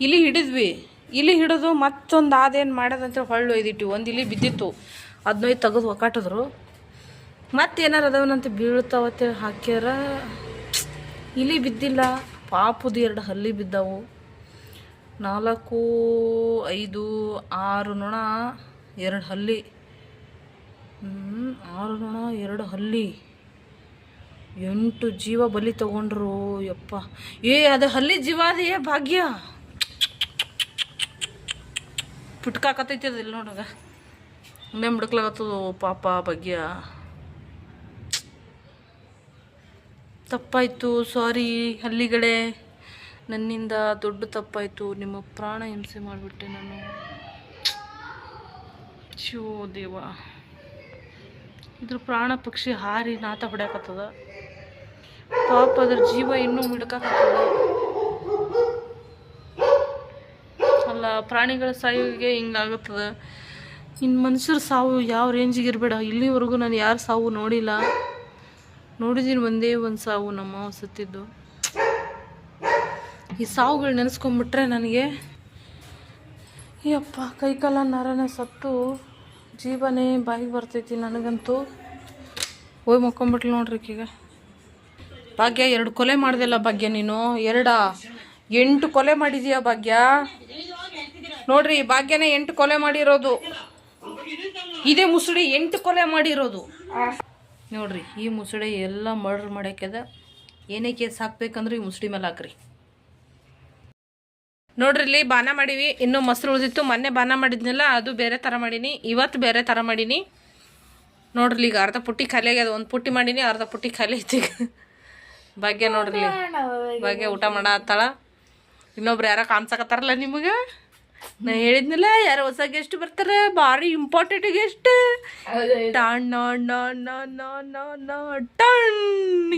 ಇಲ್ಲಿ ಹಿಡಿದ್ವಿ. ಇಲ್ಲಿ ಹಿಡಿದು ಮತ್ತೊಂದು ಅದೇನು ಮಾಡೋದಂತ ಹೊಳ್ಳು ಒಯ್ದಿಟ್ಟು. ಒಂದು ಇಲಿ ಬಿದ್ದಿತ್ತು. ಅದನ್ನೊಯ್ದು ತೆಗೆದು ಒಕ್ಕಾಟಿದ್ರು. ಮತ್ತೇನಾರು ಅದಾವನಂತ ಬೀಳ್ತಾವತ್ತೇಳಿ ಹಾಕ್ಯಾರ. ಇಲಿ ಬಿದ್ದಿಲ್ಲ. ಪಾಪದ ಎರಡು ಹಲ್ಲಿ ಬಿದ್ದಾವು. ನಾಲ್ಕು, ಐದು, ಆರು ನೊಣ, ಎರಡು ಹಲ್ಲಿ. ಆರು ನೊಣ, ಎರಡು ಹಲ್ಲಿ. ಎಂಟು ಜೀವ ಬಲಿ ತಗೊಂಡ್ರು, ಯಪ್ಪ. ಏ, ಅದು ಹಲ್ಲಿ ಜೀವ ಅದೇ ಭಾಗ್ಯ. ಪಿಟ್ಕಾಕತೈತಿ ಅದಿಲ್ಲ ನೋಡಗ ಇನ್ನೇ ಪಾಪ, ಭಾಗ್ಯ. ತಪ್ಪಾಯಿತು ಸಾರಿ ಹಲ್ಲಿಗಳೇ. ನನ್ನಿಂದ ದೊಡ್ಡ ತಪ್ಪಾಯಿತು, ನಿಮ್ಮ ಪ್ರಾಣ ಹಿಂಸೆ ಮಾಡಿಬಿಟ್ಟೆ ನಾನು. ಶಿವ ದೇವ. ಇದ್ರ ಪ್ರಾಣ ಪಕ್ಷಿ ಹಾರಿ ನಾತ ಹೊಡ್ಯಾಕತ್ತದ. ಪಾಪ ಅದ್ರ ಜೀವ ಇನ್ನೂ ಮಿಡ್ಕಾಕತ್ತದ. ಅಲ್ಲ, ಪ್ರಾಣಿಗಳ ಸಾಯುವಿಗೆ ಹಿಂಗಾಗುತ್ತದ ಇನ್ನು ಮನುಷ್ಯರ ಸಾವು ಯಾವ ರೇಂಜಿಗೆ ಇರಬೇಡ. ಇಲ್ಲಿವರೆಗೂ ನಾನು ಯಾರು ಸಾವು ನೋಡಿಲ್ಲ. ನೋಡಿದ್ದೀನಿ ಒಂದೇ ಒಂದು ಸಾವು ನಮ್ಮ ಸತ್ತಿದ್ದು. ಈ ಸಾವುಗಳು ನೆನೆಸ್ಕೊಂಬಿಟ್ರೆ ನನಗೆ. ಯಪ್ಪ, ಕೈಕಾಲ ನರನೇ ಸತ್ತು ಜೀವನೇ ಬಾಯಿಗೆ ಬರ್ತೈತಿ ನನಗಂತೂ. ಹೋಗಿ ಮಕ್ಕೊಂಬಿಟ್ಲು ನೋಡ್ರಿ ಈಗ ಭಾಗ್ಯ, ಎರಡು ಕೊಲೆ ಮಾಡ್ದಲ್ಲ ಭಾಗ್ಯ ನೀನು. ಎರಡ? ಎಂಟು ಕೊಲೆ ಮಾಡಿದೀಯ ಭಾಗ್ಯ? ನೋಡ್ರಿ, ಭಾಗ್ಯನೇ ಎಂಟು ಕೊಲೆ ಮಾಡಿರೋದು. ಇದೇ ಮುಸುಡಿ ಎಂಟು ಕೊಲೆ ಮಾಡಿರೋದು. ನೋಡ್ರಿ, ಈ ಮುಸುಡಿ ಎಲ್ಲ ಮರ್ಡರ್ ಮಾಡ್ಯಾಕ್ಯದ ಏನೇ ಕೇಸ್ ಹಾಕ್ಬೇಕಂದ್ರೆ ಈ ಮುಸುಡಿ ಮೇಲೆ ಹಾಕ್ರಿ. ನೋಡ್ರಿ, ಇಲ್ಲಿ ಬಾನ ಮಾಡೀವಿ. ಇನ್ನೂ ಮೊಸರು ಉಳಿದಿತ್ತು. ಮೊನ್ನೆ ಬಾನ ಮಾಡಿದ್ನಲ್ಲ, ಅದು ಬೇರೆ ಥರ ಮಾಡೀನಿ. ಇವತ್ತು ಬೇರೆ ಥರ ಮಾಡೀನಿ. ನೋಡ್ರಿ, ಈಗ ಅರ್ಧ ಪುಟ್ಟಿ ಖಾಲಿ ಆಗ್ಯದ. ಒಂದು ಪುಟ್ಟಿ ಮಾಡೀನಿ, ಅರ್ಧ ಪುಟ್ಟಿ ಖಾಲಿ ಐತಿ. ಭಾಗ್ಯ ನೋಡ್ರಿ ಭಾಗ್ಯ ಊಟ ಮಾಡತ್ತಾಳ ಇನ್ನೊಬ್ರು ಯಾರ ಕಾಣ್ಸಕತ್ತಾರಲ್ಲ ನಿಮಗೆ? ನಾ ಹೇಳಿದ್ನಲ್ಲ, ಯಾರು ಹೊಸ ಗೆಸ್ಟ್ ಬರ್ತಾರೆ. ಭಾರಿ ಇಂಪಾರ್ಟೆಂಟ್ ಗೆಸ್ಟ್ ಟಣ್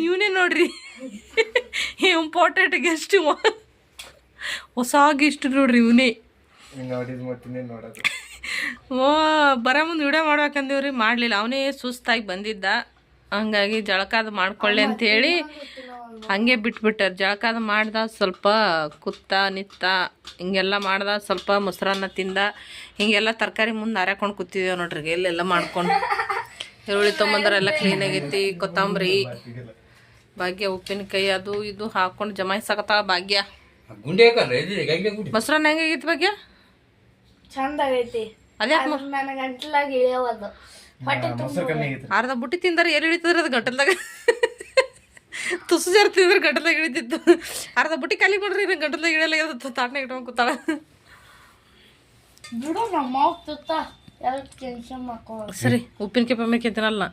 ಇವನೇ ನೋಡ್ರಿ. [LAUGHS] ಇಂಪಾರ್ಟೆಂಟ್ ಗೆಸ್ಟ್ ಹೊಸಾಗಿ ಇಷ್ಟು ನೋಡ್ರಿ ಇವನೇ. ಹಿಂಗೆ ನೋಡಿದ್ ಮತ್ತಿನೇ ನೋಡೋದು. ಓ ಬರ ಮುಂದೆ ವಿಡಿಯೋ ಮಾಡ್ಬೇಕಂದಿವ್ರಿ ಮಾಡಲಿಲ್ಲ. ಅವನೇ ಸುಸ್ತಾಗಿ ಬಂದಿದ್ದ. ಹಂಗಾಗಿ ಜಳಕಾದ ಮಾಡ್ಕೊಳ್ಳಿ ಅಂತೇಳಿ ಹಂಗೆ ಬಿಟ್ಬಿಟ್ಟಾರ. ಜಳಕಾದ ಮಾಡ್ದ ಸ್ವಲ್ಪ ಕುತ್ತ ನಿತ್ತ ಹಿಂಗೆಲ್ಲ ಮಾಡ್ದ ಸ್ವಲ್ಪ ಮೊಸರನ್ನ ತಿಂದ ಹಿಂಗೆಲ್ಲ ತರಕಾರಿ ಮುಂದೆ ಹರ್ಯಾಕೊಂಡು ಕೂತಿದ್ದೇವೆ ನೋಡ್ರಿ. ಎಲ್ಲೆಲ್ಲ ಮಾಡ್ಕೊಂಡು. ಈರುಳ್ಳಿ ತೊಗೊಂಬಂದ್ರೆ ಎಲ್ಲ ಕ್ಲೀನ್ ಆಗೈತಿ ಕೊತ್ತಂಬರಿ ಭಾಗ್ಯ ಉಪ್ಪಿನಕಾಯಿ ಅದು ಇದು ಹಾಕೊಂಡು ಜಮಾಯಿಸಕತ್ತಾಳ ಭಾಗ್ಯ. ಗುಂಡೆ ಹಾಕಲ್ರಿ ಇದು ಗಂಗೆ ಗುಂಡಿ. ಮೊಸರನ್ನ ಹೆಂಗಾಗೈತಿ ಬಗ್ಗೆ? ಚಂದ ಆಗೈತಿ. ಅದ್ಯಾಕೆ ನನ್ನ ಗಂಟ್ಲಾಗ ಇಳಿಯವದು ಹೊಟ್ಟೆ ಅರ್ಧ ಬುಟ್ಟಿ ತಿಂದ್ರೆ ಎಲ್ಲಿ ಇಳಿತದ್ರಿ ಅದು ಗಂಟಲ್ದಾಗ? [LAUGHS] ತುಸು ಜರ್ ತಿಂದ್ರೆ ಗಂಟಲ್ದಾಗ ಇಳಿತಿತ್ತು ಅರ್ಧ ಬುಟ್ಟಿ ಖಾಲಿ ಮಾಡ್ರಿ ನಂಗೆ ಗಂಟಲ್ದಾಗ ಇಳಿಯಲ್ಲ ತಾಟ್ನ ಇಟ್ಕೊಂಡು ಕೂತಾಳ. ಬಿಡು ನಮ್ಮ ಮಾವು ತುತ್ತ ಸರಿ ಉಪ್ಪಿನಕಾಯಿ ಪಮ್ಮಿನಕಾಯಿ ತಿನ್ನಲ್ಲ.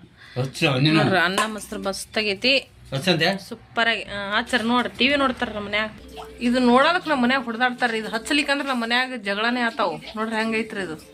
ಅನ್ನ ಮೊಸರು ಮಸ್ತಾಗೈತಿ ಹಚ್ಚಂತೆ? ಆಗಿ ಆಚಾರ ನೋಡ್ರಿ ಟಿವಿ ನೋಡ್ತಾರ ನಮ್ಮ ಮನ್ಯಾಗ. ಇದು ನೋಡೋದಕ್ಕೆ ನಮ್ಮ ಮನ್ಯಾಗ ಹೊಡೆದಾಡ್ತಾರ ಇದು ಹಚ್ಚಲಿಕ್ಕಂದ್ರೆ ನಮ್ಮ ಮನ್ಯಾಗ ಜಗಳನೇ ಆತಾವು. ನೋಡ್ರಿ ಹೆಂಗೈತ್ರಿ ಇದು.